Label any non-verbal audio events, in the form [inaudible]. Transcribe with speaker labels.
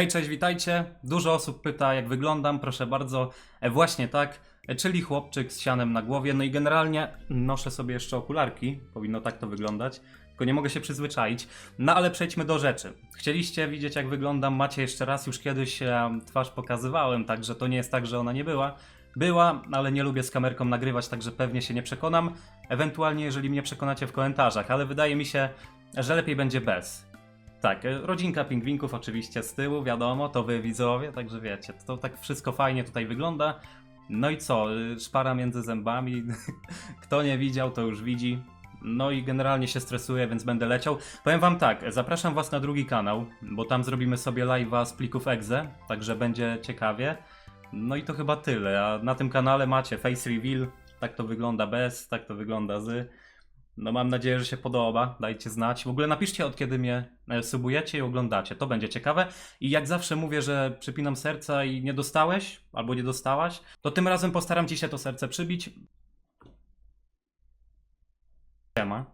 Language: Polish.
Speaker 1: Hej, cześć, witajcie. Dużo osób pyta, jak wyglądam, proszę bardzo. E, właśnie tak, e, czyli chłopczyk z sianem na głowie. No i generalnie noszę sobie jeszcze okularki, powinno tak to wyglądać, tylko nie mogę się przyzwyczaić. No ale przejdźmy do rzeczy. Chcieliście widzieć, jak wyglądam, macie jeszcze raz, już kiedyś e, twarz pokazywałem, także to nie jest tak, że ona nie była. Była, ale nie lubię z kamerką nagrywać, także pewnie się nie przekonam. Ewentualnie, jeżeli mnie przekonacie w komentarzach, ale wydaje mi się, że lepiej będzie bez. Tak, e, rodzinka pingwinków oczywiście z tyłu, wiadomo, to wy widzowie, także wiecie, to tak wszystko fajnie tutaj wygląda. No i co, y, szpara między zębami, [laughs] kto nie widział, to już widzi. No i generalnie się stresuję, więc będę leciał. Powiem wam tak, zapraszam was na drugi kanał, bo tam zrobimy sobie live'a z plików exe, także będzie ciekawie. No i to chyba tyle, a na tym kanale macie face reveal, tak to wygląda bez, tak to wygląda z. No mam nadzieję, że się podoba. Dajcie znać. W ogóle napiszcie od kiedy mnie e, subujecie i oglądacie. To będzie ciekawe. I jak zawsze mówię, że przypinam serca i nie dostałeś albo nie dostałaś, to tym razem postaram ci się to serce przybić. Siema.